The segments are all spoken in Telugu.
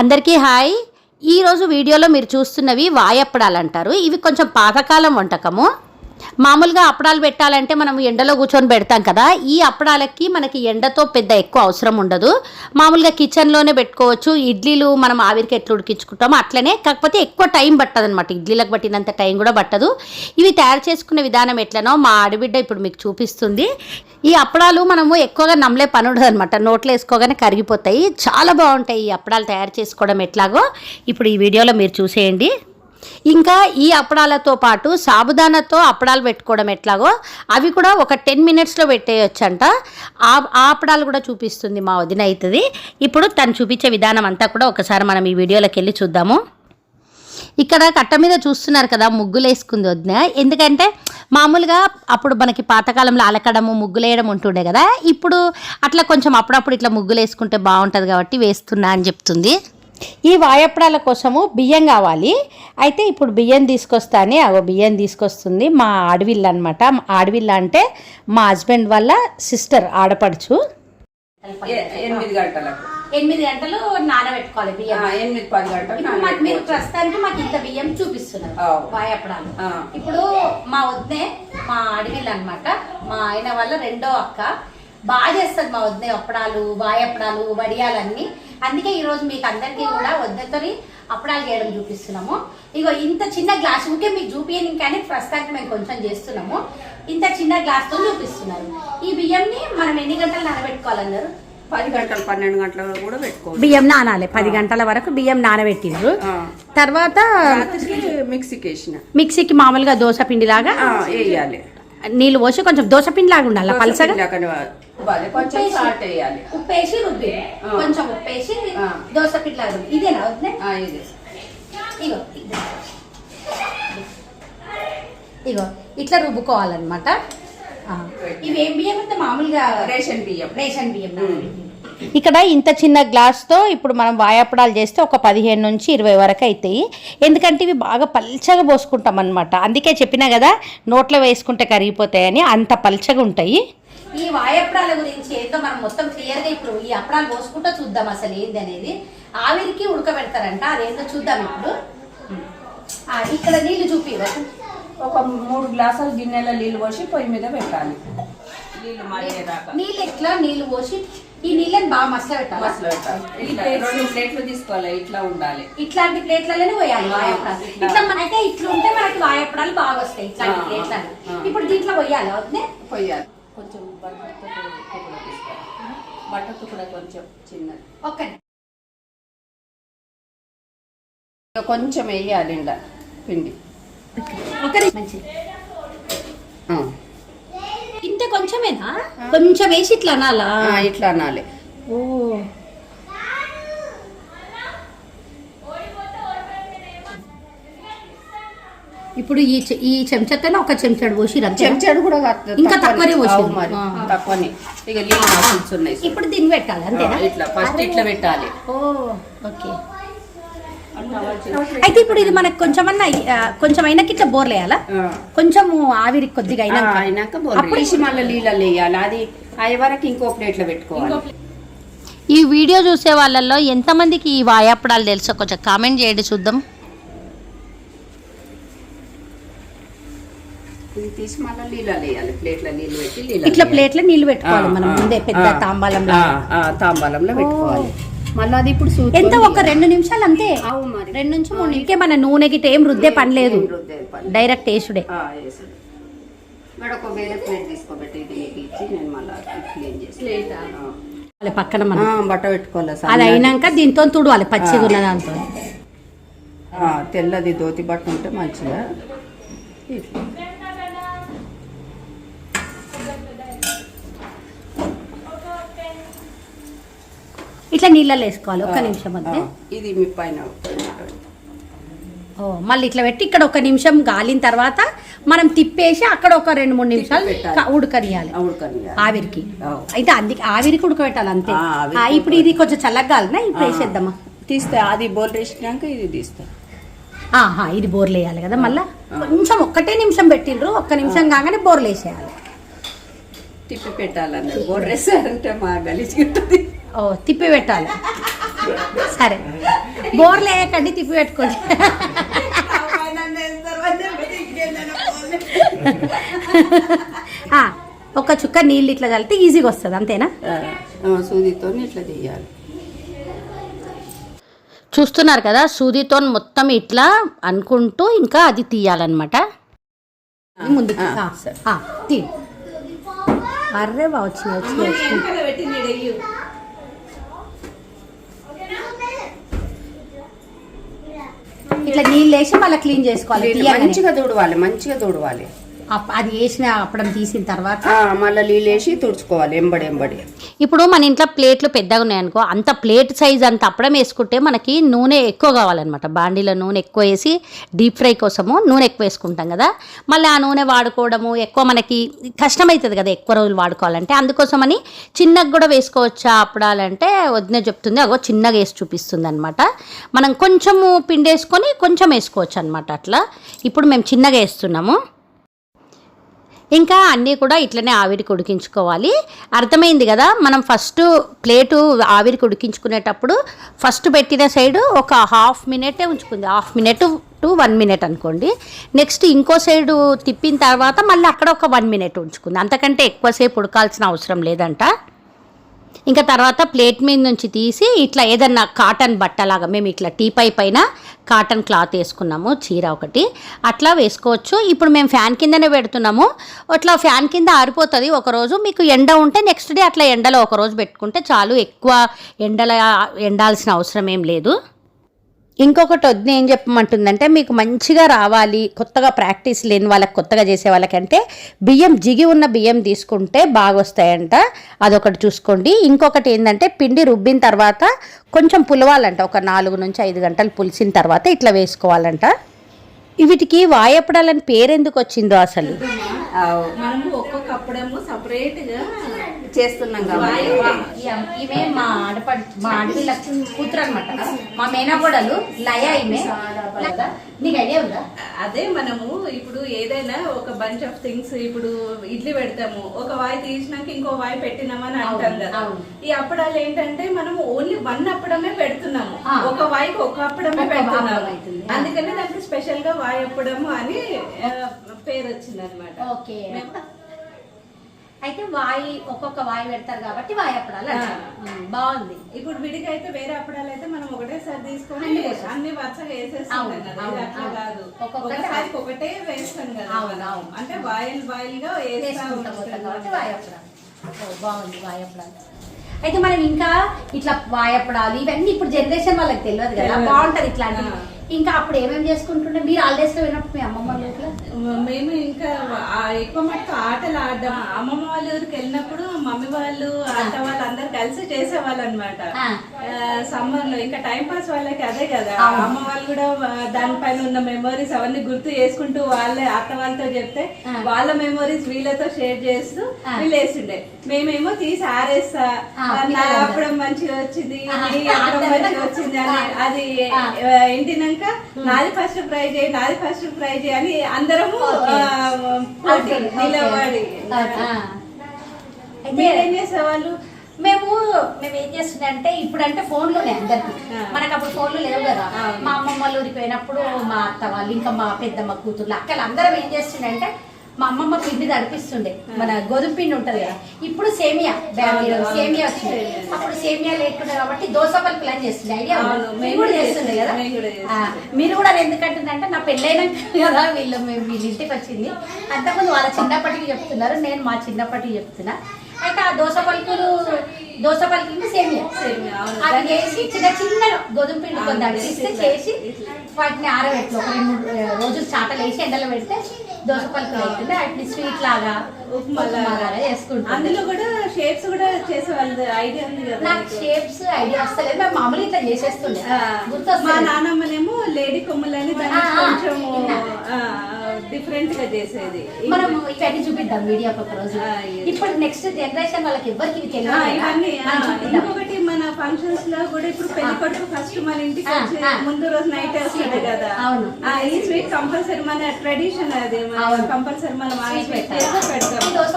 అందరికీ హాయ్. ఈరోజు వీడియోలో మీరు చూస్తున్నవి వాయప్పడాలు అంటారు. ఇవి కొంచెం పాతకాలం వంటకము. మామూలుగా అప్పడాలు పెట్టాలంటే మనం ఎండలో కూర్చొని పెడతాం కదా ఈ అప్పడాలకి మనకి ఎండతో పెద్ద ఎక్కువ అవసరం ఉండదు. మామూలుగా కిచెన్లోనే పెట్టుకోవచ్చు ఇడ్లీలు మనం ఆవిరికి ఎట్లా ఉడికించుకుంటామో అట్లనే. కాకపోతే ఎక్కువ టైం పట్టదు అనమాట ఇడ్లీలకు పట్టినంత టైం కూడా పట్టదు. ఇవి తయారు చేసుకునే విధానం ఎట్లనో మా ఆడబిడ్డ ఇప్పుడు మీకు చూపిస్తుంది. ఈ అప్పడాలు మనము ఎక్కువగా నమ్మలే పని ఉండదు అనమాట నోట్లో వేసుకోగానే కరిగిపోతాయి. చాలా బాగుంటాయి ఈ అప్పడాలు తయారు చేసుకోవడం ఎట్లాగో. ఇప్పుడు ఈ వీడియోలో మీరు చూసేయండి. ఇంకా ఈ అప్పడాలతో పాటు సాబుదానాతో అప్పడాలు పెట్టుకోవడం ఎట్లాగో? అవి కూడా ఒక టెన్ మినిట్స్లో పెట్టేయొచ్చంట. ఆ ఆ అప్పడాలు కూడా చూపిస్తుంది మా వదిన అవుతుంది ఇప్పుడు తను చూపించే విధానం అంతా కూడా ఒకసారి మనం ఈ వీడియోలోకి వెళ్ళి చూద్దాము. ఇక్కడ కట్ట మీద చూస్తున్నారు కదా ముగ్గులు వేసుకుంది వదిన. ఎందుకంటే మామూలుగా అప్పుడు మనకి పాతకాలంలో అలకడము ముగ్గులేయడం ఉంటుండే కదా. ఇప్పుడు అట్లా కొంచెం అప్పుడప్పుడు ఇట్లా ముగ్గులు వేసుకుంటే బాగుంటుంది కాబట్టి వేస్తున్నా అని చెప్తుంది. ఈ వాయప్పడాల కోసము బియ్యం కావాలి. అయితే ఇప్పుడు బియ్యం తీసుకొస్తానే అగో బియ్యం తీసుకొస్తుంది మా ఆడవిల్ల అనమాట ఆడవిల్ల అంటే మా హస్బెండ్ వాళ్ళ సిస్టర్ ఆడపడుచు. ఎనిమిది గంటలకు. ఎనిమిది గంటలు నానబెట్టుకోవాలి బియ్యం. ఆ, ఎనిమిది పది మాకు మీరు. ప్రస్తుతానికి మాకు ఇంత బియ్యం చూపిస్తున్నారు. వాయప్పడాలు. ఇప్పుడు మా వద్దే మా అడవిలు అన్నమాట. మా ఆయన వాళ్ళ రెండో అక్క. బాగా చేస్తుంది మా వద్దే అప్పడాలు వాయప్పడాలు వడియాలన్నీ. అందుకే ఈ రోజు మీకు అందరికీ కూడా వద్దతోని అప్పడాలు చేయడం చూపిస్తున్నాము. ఇగో ఇంత చిన్న గ్లాస్ ఊకే మీకు చూపించని కానీ ప్రస్తుతానికి మేము కొంచెం చేస్తున్నాము. ఇంత చిన్న గ్లాస్తో చూపిస్తున్నారు. ఈ బియ్యంని మనం ఎన్ని గంటలు నానబెట్టుకోవాలన్నారు? పది గంటలు పన్నెండు గంటలకు కూడా పెట్టుకోవచ్చు బియ్యం నానాలి పది గంటల వరకు బియ్యం నానబెట్టిండ్రు. ఆ. తర్వాత రాత్రికి మిక్సీకి వేసిన. మిక్సీకి మామూలుగా దోశ పిండిలాగా ఆ, వేయాలి. నీళ్ళు పోసి కొంచెం దోశ పిండి లాగా ఉండాలి పలసగా. కొంచెం సాల్ట్ వేయాలి. ఉప్పేసి రుబ్బి ఆ. కొంచెం. దోశ పిండి లాగా. ఇదేనా వద్దే ఆ, ఇది. ఇగో ఇట్లా రుబ్బుకోవాలన్నమాట. ఇవి బియ్యం అంటే మామూలుగా రేషన్ బియ్యం. రేషన్ బియ్యం. ఇక్కడ ఇంత చిన్న గ్లాస్తో ఇప్పుడు మనం వాయాపడాలు చేస్తే ఒక పదిహేను నుంచి ఇరవై వరకు అవుతాయి ఎందుకంటే ఇవి బాగా పల్చగా పోసుకుంటాం అనమాట అందుకే చెప్పినా కదా నోట్లో వేసుకుంటే కరిగిపోతాయని అంత పల్చగా ఉంటాయి. ఈ వాయప్పడాల గురించి ఏంటో మనం మొత్తం క్లియర్గా ఇప్పుడు ఈ అప్పడాలు పోసుకుంటూ చూద్దాం అసలు ఏంది అనేది. ఆవిరికి ఉడకబెడతారంట అదేంటో చూద్దాం ఇప్పుడు. ఆ, ఇక్కడ నీళ్ళు చూపి ఒక మూడు గ్లాసులు గిన్నెల నీళ్ళు పోసి పొయ్యి మీద పెట్టాలి. నీళ్ళు మరిగేదాకా నీళ్ళు ఎట్లా నీళ్ళు పోసి ఈ నీళ్ళని బాగా మసల పెట్టాలి మసలు పెట్టాలి ప్లేట్లు తీసుకోవాలి ఇట్లా ఉండాలి. ఇట్లాంటి ప్లేట్లలోనే పోయాలి వాయప్పడాలు ఇట్లా. ఇట్లా మనకే ఇట్లా ఉంటే మనకి వాయప్పడాలు బాగా వస్తాయి ఇట్లాంటి ఆ. ఇప్పుడు దీంట్లో పోయాలి వద్దే పొయ్యాలి కొంచెం తీసుకోవాలి. బట్టర్ తుక్కుడ కొంచెం చిన్నది. ఒక్క ఇక కొంచెం వేయాలి పిండి. మంచిది. ఇంత కొంచెమేనా? కొంచెం వేసి ఇట్లా అనాలా? ఇట్లా అనాలి. ఓ. ఇప్పుడు ఈ ఈ చెంచాతోనే ఒక చెంచాడు పోసి చెంచాడు కూడా ఇంకా తక్కువనే. అవు మరి. తక్కువనే. ఇక ఉన్నాయి. ఇప్పుడు దీన్ని పెట్టాలి అంతేనా? ఇట్లా ఫస్ట్ ఇట్లా పెట్టాలి. Oh okay. అయితే ఇప్పుడు ఇది మనకు కొంచెమన్నా కొంచెం అయినాక ఇట్లా బోర్లేయాలా ఆ. కొంచెం ఆవిరి కొద్దిగా ఆ, అయినాక. మళ్ళీ వేయాలి. అది అయ్యే వరకు ఇంకో ప్లేట్లో పెట్టుకోవాలి. ఈ వీడియో చూసే వాళ్ళల్లో ఎంతమందికి ఈ వాయాపడాలు తెలుసో కొంచెం కామెంట్ చేయండి చూద్దాం. వేయాలి. ప్లేట్లో నీళ్ళు ఇట్లా వేయాలి. ప్లేట్లో నీళ్ళు పెట్టుకోవాలి మనం ముందే పెద్ద తాంబాలంలో. తాంబాలంలో పెట్టుకోవాలి. మళ్ళీ అది ఇప్పుడు ఎంత? ఒక రెండు నిమిషాలు అంతే? అవు మరి. రెండు నుంచి మూడు ఇంకే మన నూనె గిట్ట ఏం రుద్దే పని లేదు. డైరెక్ట్ వేసుడే పక్కన మనం. ఆ, బట్ట పెట్టుకోవాలి అది. అయినాక దీంతో తుడవాలి పచ్చిగా ఉన్న దాంతో. ఆ, తెల్లది దోతి బట్ట ఉంటే మంచిగా ఇట్లా. నీళ్ళలో వేసుకోవాలి ఒక్క నిమిషం అంతే. ఇది మీ పైన ఓ మళ్ళీ ఇట్లా పెట్టి ఇక్కడ ఒక నిమిషం గాలిన తర్వాత మనం తిప్పేసి అక్కడ ఒక రెండు మూడు నిమిషాలు ఉడకనియాలి. ఉడకని ఆవిరికి. అయితే అందుకే ఆవిరికి ఉడకబెట్టాలి అంతే. ఇప్పుడు ఇది కొంచెం చల్లగాలినా ఇప్పుడు వేసేద్దామా? తీస్తే అది బోల్ వేసినాక ఇది తీస్తా. ఆహా ఇది బోర్లు వేయాలి కదా మళ్ళా? కొంచెం ఒక్కటే నిమిషం పెట్టిండ్రు ఒక్క నిమిషం కాగానే బోర్లు వేసేయాలి. తిప్పి పెట్టాలన్నది. బోల్ వేసారంటే మా గలీజ్ ఉంటుంది. ఓ తిప్పి పెట్టాలి సరే. బోర్లు వేయకండి తిప్పి పెట్టుకోండి ఆ, ఒక చుక్క నీళ్ళు ఇట్లా చల్లితే ఈజీగా వస్తుంది అంతేనా? సూదితో ఇట్లా తీయాలి. చూస్తున్నారు కదా సూదితో మొత్తం ఇట్లా అనుకుంటూ ఇంకా అది తీయాలన్నమాట. ముందుకు. తీ అర్రే బా వచ్చింది వచ్చింది ఇట్లా నీళ్ళు వేసి మళ్ళీ క్లీన్ చేసుకోవాలి. మంచిగా తుడవాలి మంచిగా తుడవాలి అది వేసిన అప్పడం తీసిన తర్వాత ఆ, మళ్ళీ నీళ్ళు వేసి తుడుచుకోవాలి ఎంబడి ఎంబడి. ఇప్పుడు మన ఇంట్లో ప్లేట్లు పెద్దగా ఉన్నాయనుకో అంత ప్లేట్ సైజ్ అంత అప్పడం వేసుకుంటే మనకి నూనె ఎక్కువ కావాలన్నమాట. బాండీలో నూనె ఎక్కువ వేసి డీప్ ఫ్రై కోసము నూనె ఎక్కువ వేసుకుంటాం కదా. మళ్ళీ ఆ నూనె వాడుకోవడము ఎక్కువ మనకి కష్టమవుతుంది కదా ఎక్కువ రోజులు వాడుకోవాలంటే. అందుకోసమని చిన్నగా కూడా వేసుకోవచ్చా అప్పడాలంటే వదిన చెప్తుంది అగో చిన్నగా వేసి చూపిస్తుంది అనమాట మనం కొంచెము పిండి వేసుకొని కొంచెం వేసుకోవచ్చు అనమాట అట్లా. ఇప్పుడు మేము చిన్నగా వేస్తున్నాము. ఇంకా అన్నీ కూడా ఇట్లనే ఆవిరికి ఉడికించుకోవాలి అర్థమైంది కదా? మనం ఫస్ట్ ప్లేటు ఆవిరికి ఉడికించుకునేటప్పుడు ఫస్ట్ పెట్టిన సైడు ఒక హాఫ్ మినిటే ఉంచుకుంది. Half minute to one minute అనుకోండి. నెక్స్ట్ ఇంకో సైడు తిప్పిన తర్వాత మళ్ళీ అక్కడ ఒక వన్ మినిట్ ఉంచుకుంది. అంతకంటే ఎక్కువసేపు ఉడకాల్సిన అవసరం లేదంట. ఇంకా తర్వాత ప్లేట్ మీద నుంచి తీసి ఇట్లా ఏదన్నా కాటన్ బట్టలాగా మేము ఇట్లా టీపై పైన కాటన్ క్లాత్ వేసుకున్నాము చీర ఒకటి. అట్లా వేసుకోవచ్చు. ఇప్పుడు మేము ఫ్యాన్ కిందనే పెడుతున్నాము. అట్లా ఫ్యాన్ కింద ఆరిపోతుంది. ఒకరోజు మీకు ఎండ ఉంటే నెక్స్ట్ డే అట్లా ఎండలో ఒకరోజు పెట్టుకుంటే చాలు ఎక్కువ ఎండల ఎండాల్సిన అవసరం ఏం లేదు. ఇంకొకటి వద్దు ఏం చెప్పమంటుందంటే మీకు మంచిగా రావాలి కొత్తగా ప్రాక్టీస్ లేని వాళ్ళకి కొత్తగా చేసే వాళ్ళకంటే బియ్యం జిగి ఉన్న బియ్యం తీసుకుంటే బాగా వస్తాయంట అదొకటి చూసుకోండి. ఇంకొకటి ఏంటంటే పిండి రుబ్బిన తర్వాత కొంచెం పులవాలంట. ఒక నాలుగు నుంచి ఐదు గంటలు పులిసిన తర్వాత ఇట్లా వేసుకోవాలంట. వీటికి వాయపడాలని పేరెందుకు వచ్చిందో అసలు? మనము ఒక్కొక్క అప్పుడేమో చేస్తున్నాం కాబట్టి. ఈమె మా ఆడపడి మా ఆడపిల్ల కూతురు అనమాట మా మేనగోడలు లయ ఈమె. నీకు ఐడియా ఉందా? అదే మనము ఇప్పుడు ఏదైనా ఒక బంచ్ ఆఫ్ థింగ్స్ ఇప్పుడు ఇడ్లీ పెడతాము. ఒక వాయి తీసినాక ఇంకో వాయి పెట్టినామని అంటాం కదా. ఈ అప్పడాలు ఏంటంటే మనం ఓన్లీ వన్ అప్పడమే పెడుతున్నాము. ఒక వాయికి ఒక అప్పడమే పెడుతున్నాము. అందుకని దానికి స్పెషల్గా వాయి అప్పడము అని పేరు వచ్చింది అనమాట ఓకే అయితే వాయి ఒక్కొక్క వాయి పెడతారు కాబట్టి వాయి అప్పడాలు బాగుంది. ఇప్పుడు విడిగా అయితే వేరే అప్పడాలు అయితే మనం ఒకటేసారి తీసుకొని అన్ని వరుసగా వేసేస్తాం కదా. ఒకటే వేస్తాం కదా. అంటే బాయిల్ బాయిల్గా వేస్తా కాబట్టి వాయప్పడాలు ఓ, బాగుంది వాయప్పడాలు అయితే మనం ఇంకా ఇట్లా వాయప్పడాలు ఇవన్నీ ఇప్పుడు జనరేషన్ వాళ్ళకి తెలియదు కదా. బాగుంటది ఇట్లాంటివి. ఇంకా అప్పుడు ఏమేమి చేసుకుంటుండే మీరు హాలిడేస్లో పోయినప్పుడు మీ అమ్మమ్మ వాళ్ళ మేము ఇంకా ఎక్కువ మటుకు ఆటలు ఆడడం అమ్మమ్మ వాళ్ళ ఊరికి వెళ్ళినప్పుడు మమ్మీ వాళ్ళు అత్త వాళ్ళు అందరు కలిసి చేసేవాళ్ళు అనమాట. సమ్మర్లో ఇంకా టైం పాస్ వాళ్ళకి అదే కదా. అమ్మ వాళ్ళు కూడా దానిపైన ఉన్న మెమరీస్ అవన్నీ గుర్తు చేసుకుంటూ వాళ్ళే అత్త వాళ్ళతో చెప్తే. వాళ్ళ మెమరీస్ వీళ్ళతో షేర్ చేస్తూ. వీళ్ళు వేస్తుండే మేమేమో తీసి ఆరేస్తా నా. అప్పడం మంచిగా వచ్చింది అప్పడం. మంచిగా వచ్చింది అని. అది ఆ. ఇంటినాక నాది ఫస్ట్ చేయి నాది ఫస్ట్ చేయి అని అందరము పోటీ నిలబడి. మీరేం చేసేవాళ్ళు? మేము మేము ఏం చేస్తుండే అంటే ఇప్పుడు అంటే ఫోన్లోనే అందరికి. మనకు అప్పుడు ఫోన్లు లేవు కదా. మా అమ్మమ్మ వాళ్ళ ఊరికి పోయినప్పుడు మా అత్త వాళ్ళు ఇంకా మా పెద్దమ్మ కూతుర్లు అక్కలు అందరం ఏం చేస్తుండే అంటే మా అమ్మమ్మ పిండి తడిపిస్తుండే. మన గోధుమ పిండి ఉంటది కదా. ఇప్పుడు సేమియా. సేమియా వచ్చింది. అప్పుడు సేమియా లేకుండా కాబట్టి దోశ పలుకు ప్లాన్ చేస్తుండే. ఐడియా మేము కూడా చేస్తుండే కదా? మీరు కూడా ఎందుకంటుందంటే నా పెళ్ళైనాక కదా వీళ్ళు మేము వీళ్ళ ఇంటికి వచ్చింది. అంతకుముందు వాళ్ళ చిన్నప్పటికి చెప్తున్నారు నేను మా చిన్నప్పటికి చెప్తున్నా. అయితే ఆ దోశ పలుకులు దోశ పలుకులు సేమియా. అవి చేసి చిన్న చిన్న గోధుమ పిండి కొంత చేసి. వాటిని ఆరబెట్టి. ఒక రెండు మూడు రోజులు చాటలు వేసి ఎండలో పెడితే దోశ పలుకులు అవుతుంది. వాటిని స్వీట్ లాగా ఉప్మా లాగా. చేసుకుంటాం అందులో కూడా షేప్స్ కూడా చేసేవాళ్ళు ఐడియా ఉంది కదా నాకు? షేప్స్ ఐడియా వస్తలేదు మేము మామూలుగా ఇట్లా చేసేస్తుండే. మా నానమ్మనేమో లేడీ కొమ్ములని కొంచెం. డిఫరెంట్గా చేసేది. మనం ఇవన్నీ చూపిద్దాం వీడియో ఒక రోజు. ఇప్పుడు నెక్స్ట్ జనరేషన్ వాళ్ళకి ఎవరికి. ఇవన్నీ మనం ఫంక్షన్స్లో కూడా ఇప్పుడు పెళ్ళి కొడుకు ఫస్ట్ మన ఇంటికి వచ్చి. ముందు రోజు నైట్ వస్తుంది కదా అవును. ఈ స్వీట్ కంపల్సరీ మన ట్రెడిషన్ అది కంపల్సరీ మనం ఆ Sweet స్వీట్ పెట్టాలి. చేసి పెడతాం దోశ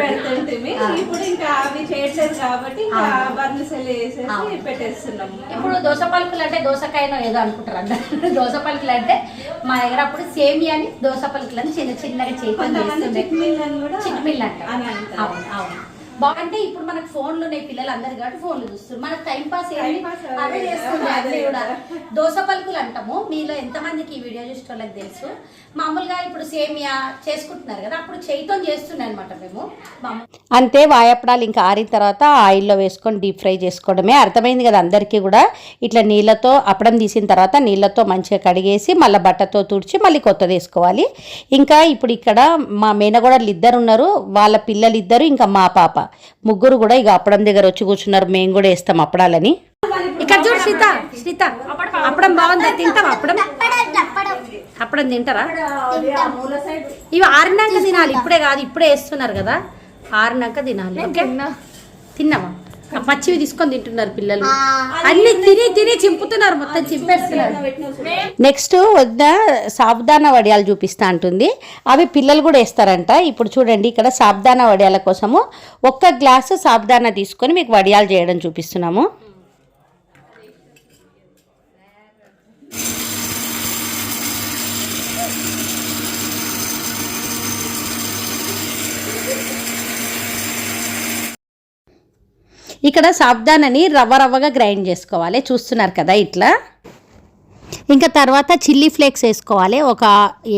పెడుతుంటే. ఇప్పుడు ఇంకా అవి చేయట్లేదు కాబట్టి ఇంకా. బర్నసెల్ వేసేసి. పెట్టేస్తున్నాము ఇప్పుడు దోశ పలుకులు అంటే దోసకాయనో ఏదో అనుకుంటారు అందరూ దోశ పలుకులు అంటే మా దగ్గర అప్పుడు సేమియాని దోశ పలుకులు అని చిన్న చిన్నగా కొంతమంది చిట్మిల్ అని కూడా చిట్మిల్ అని అంటారు. అవును అవును బా- అంటే ఇప్పుడు మనకు ఫోన్లు ఉన్నాయి పిల్లలు అందరు కాబట్టి ఫోన్లు చూస్తారు మనకు టైం పాస్ అదే చేస్తుంది కూడా. దోశ పలుకులు అంటాము. మీలో ఎంతమందికి ఈ వీడియో చూసిన వాళ్ళకి తెలుసు? మామూలుగా ఇప్పుడు సేమియా చేసుకుంటున్నారు కదా అప్పుడు చేయితో చేస్తున్నాయి అనమాట మేము అంతే వాయప్పడాలు ఇంకా ఆరిన తర్వాత ఆయిల్లో వేసుకొని డీప్ ఫ్రై చేసుకోవడమే. అర్థమైంది కదా అందరికీ కూడా? ఇట్లా నీళ్ళతో అప్పడం తీసిన తర్వాత నీళ్ళతో మంచిగా కడిగేసి మళ్ళీ బట్టతో తుడిచి మళ్ళీ కొత్తది వేసుకోవాలి. ఇంకా ఇప్పుడు ఇక్కడ మా మేనగోడలు ఇద్దరు ఉన్నారు. వాళ్ళ పిల్లలు ఇద్దరు ఇంకా మా పాప. ముగ్గురు కూడా ఇక అప్పడం దగ్గర వచ్చి కూర్చున్నారు. మేము కూడా వేస్తాం అప్పడాలని. ఇక్కడ చూడు సీత సీత. అప్పడం బాగుందా? తింటావా అప్పడం? అప్పడం తింటారా? మూల సైడ్ ఇవి ఆరినాక తినాలి. ఇప్పుడే కాదు ఇప్పుడే వేస్తున్నారు కదా. ఆరినాక తినాలి. తిన్నావా? ఆ పచ్చివి తీసుకొని తింటున్నారు పిల్లలు. అన్ని తిని తిని చింపుతున్నారు మొత్తం చింపేస్తున్నారు. నెక్స్ట్ వద్ద సాబుదానా వడియాలు చూపిస్తా అంటుంది. అవి పిల్లలు కూడా వేస్తారంట. ఇప్పుడు చూడండి ఇక్కడ సాబుదానా వడియాల కోసము ఒక్క గ్లాసు సాబుదానా తీసుకొని మీకు వడియాలు చేయడం చూపిస్తున్నాము. ఇక్కడ సాబ్దానని రవ్వ రవ్వగా గ్రైండ్ చేసుకోవాలి. చూస్తున్నారు కదా ఇట్లా. ఇంకా తర్వాత చిల్లీ ఫ్లేక్స్ వేసుకోవాలి. ఒక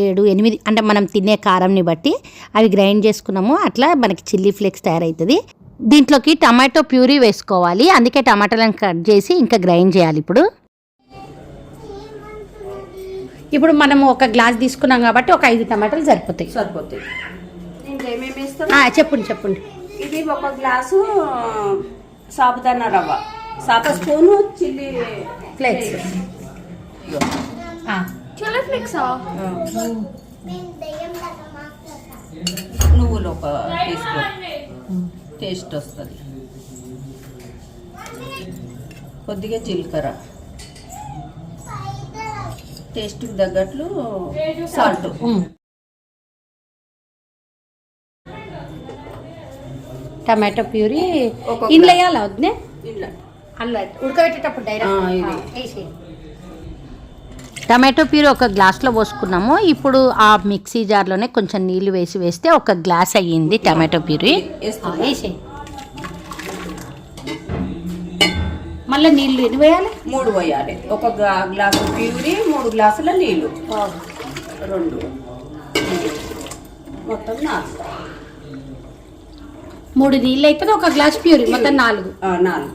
ఏడు ఎనిమిది అంటే మనం తినే కారంని బట్టి అవి గ్రైండ్ చేసుకున్నాము. అట్లా మనకి చిల్లీ ఫ్లేక్స్ తయారవుతుంది దీంట్లోకి టమాటో ప్యూరీ వేసుకోవాలి. అందుకే టమాటాలను కట్ చేసి ఇంకా గ్రైండ్ చేయాలి ఇప్పుడు. ఇప్పుడు మనం ఒక గ్లాస్ తీసుకున్నాం కాబట్టి ఒక ఐదు టమాటాలు సరిపోతాయి. సరిపోతాయి. చెప్పండి చెప్పండి. ఇది ఒక గ్లాసు సాబుదానా రవ్వ. సాప స్పూను చిల్లీ ఫ్లేక్స్ ఆ, నువ్వులు ఒక టీ స్పూన్ టేస్ట్ వస్తుంది. కొద్దిగా జీలకర్ర. టేస్ట్కి తగ్గట్లు సాల్ట్ టమాటో ప్యూరీ. ఇంట్లో వేయాలా వద్దే అల్ల ఉడకబెట్టేటప్పుడు డైరెక్ట్ టమాటో ప్యూరీ ఒక గ్లాస్లో పోసుకున్నాము. ఇప్పుడు ఆ మిక్సీ జార్లోనే కొంచెం నీళ్ళు వేసి వేస్తే ఒక గ్లాస్ అయ్యింది టమాటో ప్యూరీ. వేసేయి. మళ్ళీ నీళ్ళు ఎన్ని వేయాలి? మూడు పోయాలి. ఒక గ్లా- గ్లాసు ప్యూరీ మూడు గ్లాసుల నీళ్ళు. రెండు. మొత్తం నాలుగు. మూడు నీళ్ళు అయితే ఒక గ్లాస్ ప్యూరీ మొత్తం నాలుగు. నాలుగు.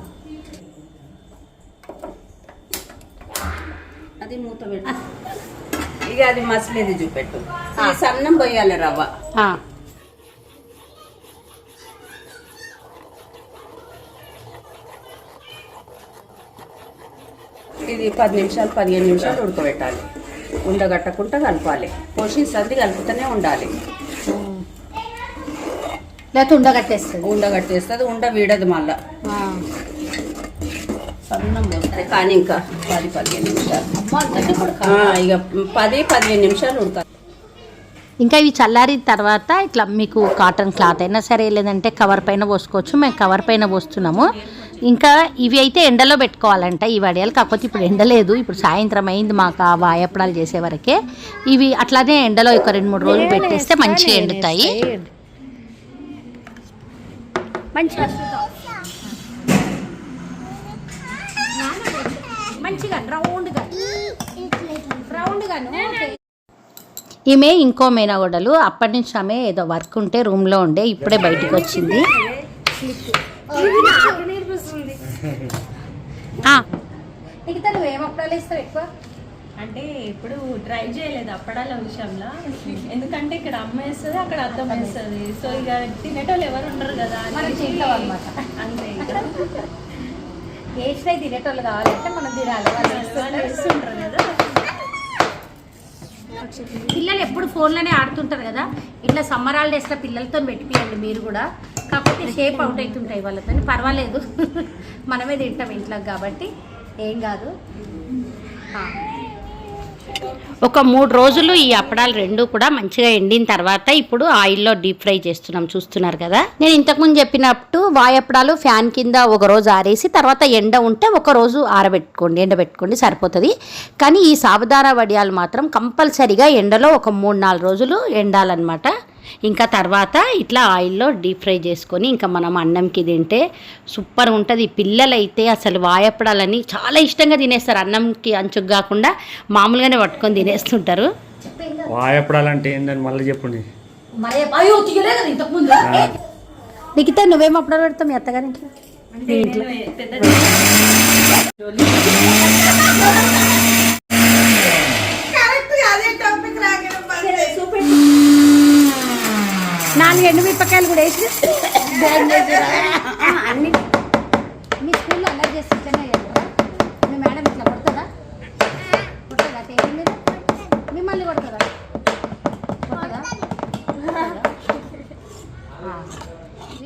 అది మూత పెట్టు. ఇక అది మసలేది చూపెట్టు. ఈ సన్నం పోయాలి రవ్వ. ఇది పది నిమిషాలు పదిహేను నిమిషాలు ఉడకబెట్టాలి. ఉండగట్టకుండా కలపాలి. పోసి సంది కలుపుతూనే ఉండాలి. లేకపోతే ఉండగట్టేస్తుంది ఉండగట్టేస్తుంది ఉండ వీడదు మళ్ళా. సన్నం కానీ ఇంకా పది పదిహేను నిమిషాలు. ఇక పది పదిహేను నిమిషాలు ఉడకాలి ఇంకా ఇవి చల్లారిన తర్వాత ఇట్లా మీకు కాటన్ క్లాత్ అయినా సరే లేదంటే కవర్ పైన పోసుకోవచ్చు. మేము కవర్ పైన పోస్తున్నాము. ఇంకా ఇవి అయితే ఎండలో పెట్టుకోవాలంట ఈ వడియాలు. కాకపోతే ఇప్పుడు ఎండ లేదు. ఇప్పుడు సాయంత్రం అయింది మాకు ఆ వాయప్పడాలు చేసే వరకే. ఇవి అట్లానే ఎండలో ఒక రెండు మూడు రోజులు పెట్టేస్తే మంచిగా ఎండుతాయి. మంచిగా. మంచిగా రౌండ్గా. రౌండ్గా ఈమె ఇంకో మేనగోడలు. అప్పటి నుంచి ఆమె ఏదో వర్క్ ఉంటే రూమ్లో ఉండే ఇప్పుడే బయటికి వచ్చింది. ఎక్కువ? అంటే ఇప్పుడు ట్రై చేయలేదు అప్పడాల విషయంలో. ఎందుకంటే ఇక్కడ అమ్మ వేస్తుంది అక్కడ అర్థం వేస్తుంది. సో ఇక తినేటోళ్ళు ఎవరు ఉండరు కదా అన్నమాట. అంతే. వేసినవి తినేటోళ్ళు కావాలంటే మనం తినాలి. వాళ్ళు వేస్తుంటారు. కదా. పిల్లలు ఎప్పుడు ఫోన్లోనే ఆడుతుంటారు కదా. ఇట్లా సమ్మర్ హాలిడేస్లో పిల్లలతో పెట్టిపియండి మీరు కూడా. కాకపోతే షేప్ అవుట్ అవుతుంటాయి వాళ్ళతో పర్వాలేదు. మనమే తింటాం ఇంట్లో కాబట్టి. ఏం కాదు. ఒక మూడు రోజులు ఈ అప్పడాలు రెండు కూడా మంచిగా ఎండిన తర్వాత ఇప్పుడు ఆయిల్లో డీప్ ఫ్రై చేస్తున్నాం చూస్తున్నారు కదా? నేను ఇంతకుముందు చెప్పినట్టు వాయప్పడాలు ఫ్యాన్ కింద ఒక రోజు ఆరేసి తర్వాత ఎండ ఉంటే ఒక రోజు ఆరబెట్టుకోండి ఎండబెట్టుకోండి సరిపోతుంది. కానీ ఈ సాబుదానా వడియాలు మాత్రం కంపల్సరిగా ఎండలో ఒక మూడు నాలుగు రోజులు ఎండాలన్నమాట. ఇంకా తర్వాత ఇట్లా ఆయిల్లో డీప్ ఫ్రై చేసుకొని ఇంకా మనం అన్నంకి తింటే సూపర్ ఉంటుంది. పిల్లలైతే అసలు వాయప్పడాలని చాలా ఇష్టంగా తినేస్తారు. అన్నంకి అంచుకు కాకుండా మామూలుగానే పట్టుకొని తినేస్తుంటారు. వాయపడాలంటే ఏందని మళ్ళీ చెప్పండి. నిఖిత నువ్వేం అప్పడాలు పెడతావు మీ అత్తగారి ఇంట్లో? నాలుగు ఎండు మిరపకాయలు కూడా వేసి అన్ని. మీ స్కూల్లో అలా చేసి ఇట్లనే